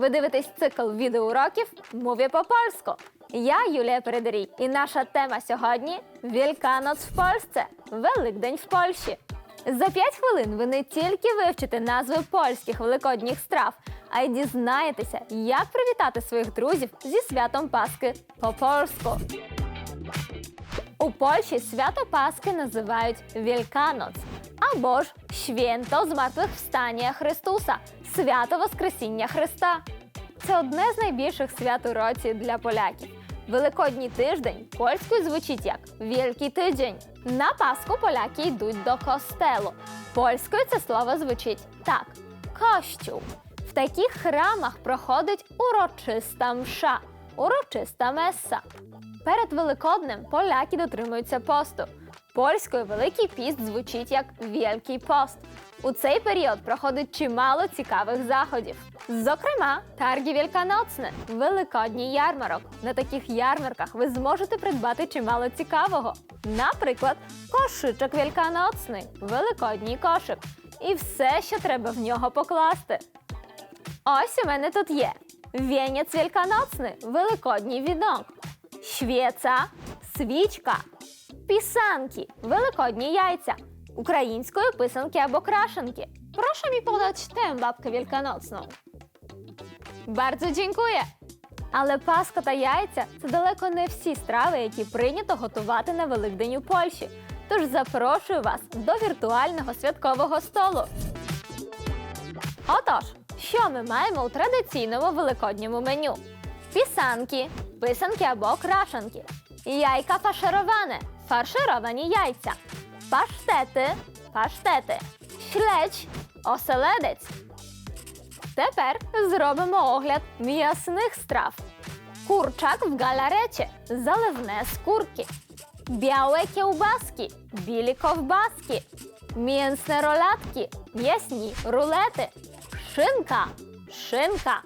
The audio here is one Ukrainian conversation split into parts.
Ви дивитесь цикл відеоуроків Мові по польську. Я Юлія Передарій, і наша тема сьогодні Вільканоц в Польsce – Великдень в Польщі. За 5 хвилин ви не тільки вивчите назви польських великодніх страв, а й дізнаєтеся, як привітати своїх друзів зі святом Пасхи по польську. У Польщі свято Пасхи називають Вільканоц або ж Święto Змертвихвстання Христуса, свято Воскресіння Христа. Це одне з найбільших свят у році для поляків. Великодній тиждень польською звучить як Вілький тиждень. На Пасху поляки йдуть до костелу. Польською це слово звучить так: Костюл. В таких храмах проходить урочиста мша, урочиста меса. Перед Великоднем поляки дотримуються посту. Польською Великий піст звучить як Вілький пост. У цей період проходить чимало цікавих заходів. Зокрема, тарги Вільканоцне – великодній ярмарок. На таких ярмарках ви зможете придбати чимало цікавого. Наприклад, кошичок Вільканоцний – великодній кошик. І все, що треба в нього покласти. Ось у мене тут є вінець Вільканоцний – великодній вінок, Świeca – свічка, пісанки – великодні яйця, українською писанки або крашенки. Proszę mi podać tę babkę wielkanocną. Bardzo dziękuję. Але паска та яйця це далеко не всі страви, які прийнято готувати на Великдень у Польщі. Тож запрошую вас до віртуального святкового столу. Отож, що ми маємо у традиційному великодньому меню? Пісанки, писанки або крашанки, яйка фаршироване, фаршировані яйця, паштети, паштети, шлеч, оселедець. Тепер зробимо огляд м'ясних страв. Курчак в галареті, заливне з курки, białe kiełbaski, білі ковбаски, mięsne ролятки, м'ясні рулети, шинка, шинка,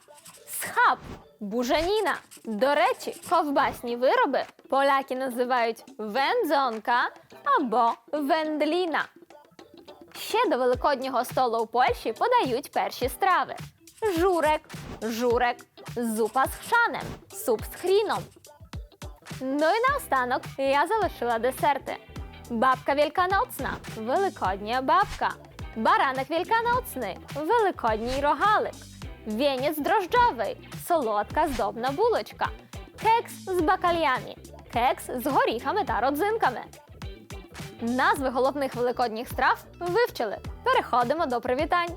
схаб, бужаніна. До речі, ковбасні вироби поляки називають вензонка або вендліна. Ще до великоднього столу у Польщі подають перші страви: журек, журек, зупа з хшанем, суп з хріном. Ну і наостанок я залишила десерти. Бабка вільканоцна великодня бабка. Бараник вільканоцний великодній рогалик. Вінець дрожджовий солодка здобна булочка. Кекс з бакальяні. Кекс з горіхами та родзинками. Назви головних великодніх страв вивчили. Переходимо до привітань.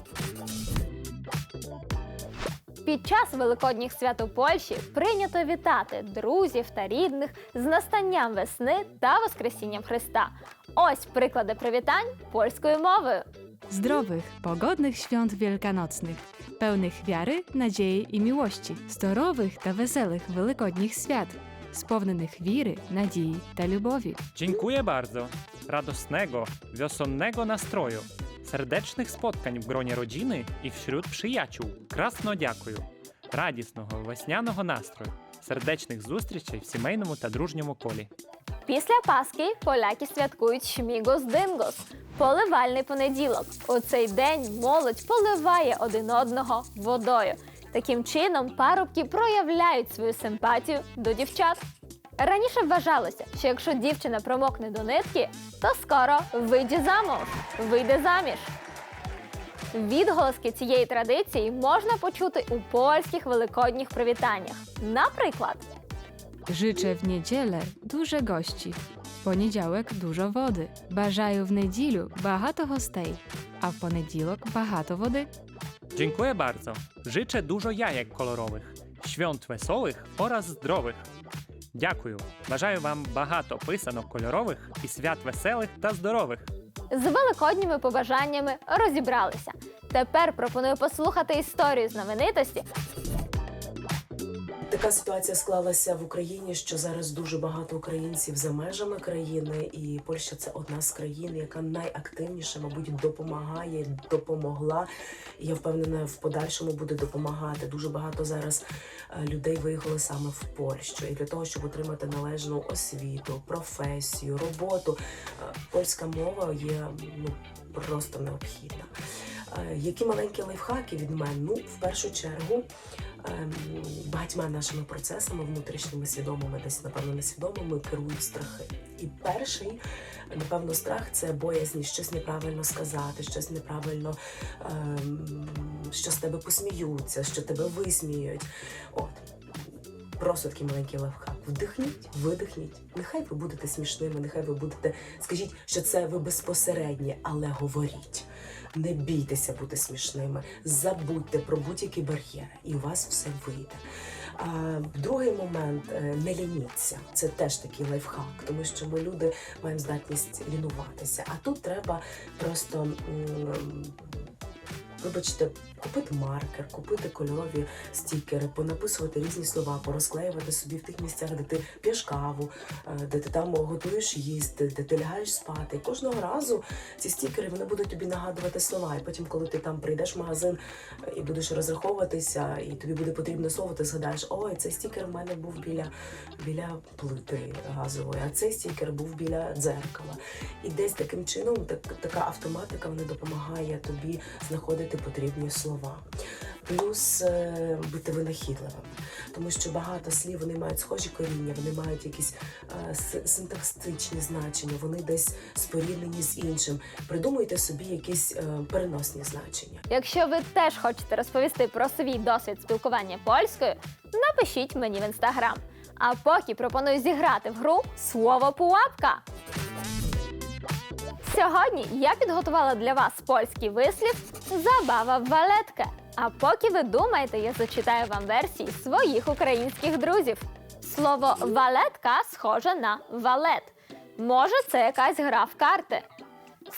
Під час великодніх свят у Польщі прийнято вітати друзів та рідних з настанням весни та Воскресінням Христа. Ось приклади привітань польською мовою. Zdrowych, pogodnych świąt wielkanocnych, pełnych wiary, nadziei i miłości, zdrowych ta weselych wielkodnich świat, sповнених wiery, nadziei ta lubowi. Dziękuję bardzo. Radosnego, wiosennego nastroju, serdecznych spotkań w gronie rodziny i wśród przyjaciół. Красно дякую. Радісного весняного настрою, сердечних зустрічей в сімейному та дружньому колі. Після Пасхи поляки святкують Шмігос-Дингос – поливальний понеділок. У цей день молодь поливає один одного водою. Таким чином парубки проявляють свою симпатію до дівчат. Раніше вважалося, що якщо дівчина промокне до нитки, то скоро вийде замуж, вийде заміж. Відголоски цієї традиції можна почути у польських великодніх привітаннях. Наприклад, Życzę w niedzielę dużo gości, w poniedziałek dużo wody, бажаю в неділю багато гостей, а в понеділок багато води. Dziękuję bardzo. Życzę dużo jajek kolorowych, świąt wesołych oraz zdrowych. Дякую. Бажаю вам багато писанок кольорових і свят веселих та здорових. З великодніми побажаннями розібралися. Тепер пропоную послухати історію знаменитості Така ситуація склалася в Україні, що зараз дуже багато українців за межами країни, і Польща це одна з країн, яка найактивніше, мабуть, допомагає, допомогла. Я впевнена, в подальшому буде допомагати. Дуже багато зараз е, людей виїхало саме в Польщу. І для того, щоб отримати належну освіту, професію, роботу, е, польська мова є ну просто необхідна. Е, Які маленькі лайфхаки від мене? Ну, в першу чергу, ем, багатьма нашими процесами внутрішніми свідомими, десь напевно несвідомими, керують страхи. І перший, напевно, страх це боязнь щось неправильно сказати, щось неправильно, ем, що з тебе посміються, що тебе висміють. От. Просто такий маленький лайфхак. Вдихніть, видихніть. Нехай ви будете смішними, нехай ви будете. Скажіть, що це ви безпосередні, але говоріть. Не бійтеся бути смішними, забудьте про будь-які бар'єри, і у вас все вийде. А, другий момент е, не лініться. Це теж такий лайфхак, тому що ми люди маємо здатність лінуватися. А тут треба просто. Вибачте, купити маркер, купити кольорові стікери, понаписувати різні слова, порозклеювати собі в тих місцях, де ти п'єш каву, е, де ти там готуєш їсти, де ти лягаєш спати. І кожного разу ці стікери вони будуть тобі нагадувати слова. І потім, коли ти там прийдеш в магазин е, і будеш розраховуватися, і тобі буде потрібно слово, ти згадаєш, ой, цей стікер в мене був біля, біля плити газової, а цей стікер був біля дзеркала. І десь таким чином так, така автоматика вона допомагає тобі знаходити потрібні слова. Плюс е, бути винахідливим, тому що багато слів вони мають схожі коріння, вони мають якісь е, синтаксичні значення, вони десь споріднені з іншим. Придумуйте собі якісь е, переносні значення. Якщо ви теж хочете розповісти про свій досвід спілкування польською, напишіть мені в інстаграм. А поки пропоную зіграти в гру Слово пуапка. Сьогодні я підготувала для вас польський вислів Забава валетка. А поки ви думаєте, я зачитаю вам версії своїх українських друзів. Слово валетка схоже на валет. Може, це якась гра в карти.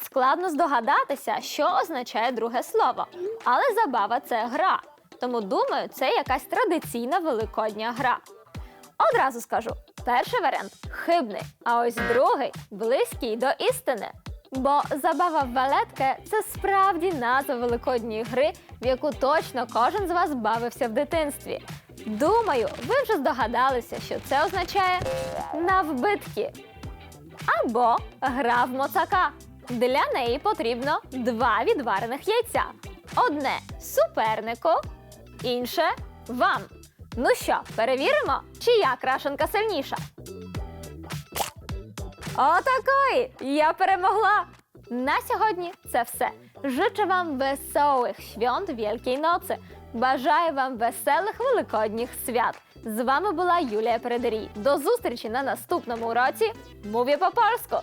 Складно здогадатися, що означає друге слово, але забава це гра. Тому думаю, це якась традиційна великодня гра. Одразу скажу: перший варіант хибний, а ось другий близький до істини. Бо забава в валетки це справді назва великодньої гри, в яку точно кожен з вас бавився в дитинстві. Думаю, ви вже здогадалися, що це означає навбитки або гра в моцака. Для неї потрібно два відварених яйця. Одне супернику, інше вам. Ну що, перевіримо, чия крашенка сильніша? Отакої! Я перемогла! На сьогодні це все. Życzę вам веселих свят Вількій Ноці. Бажаю вам веселих великодніх свят. З вами була Юлія Передерій. До зустрічі на наступному уроці. Мові по польську!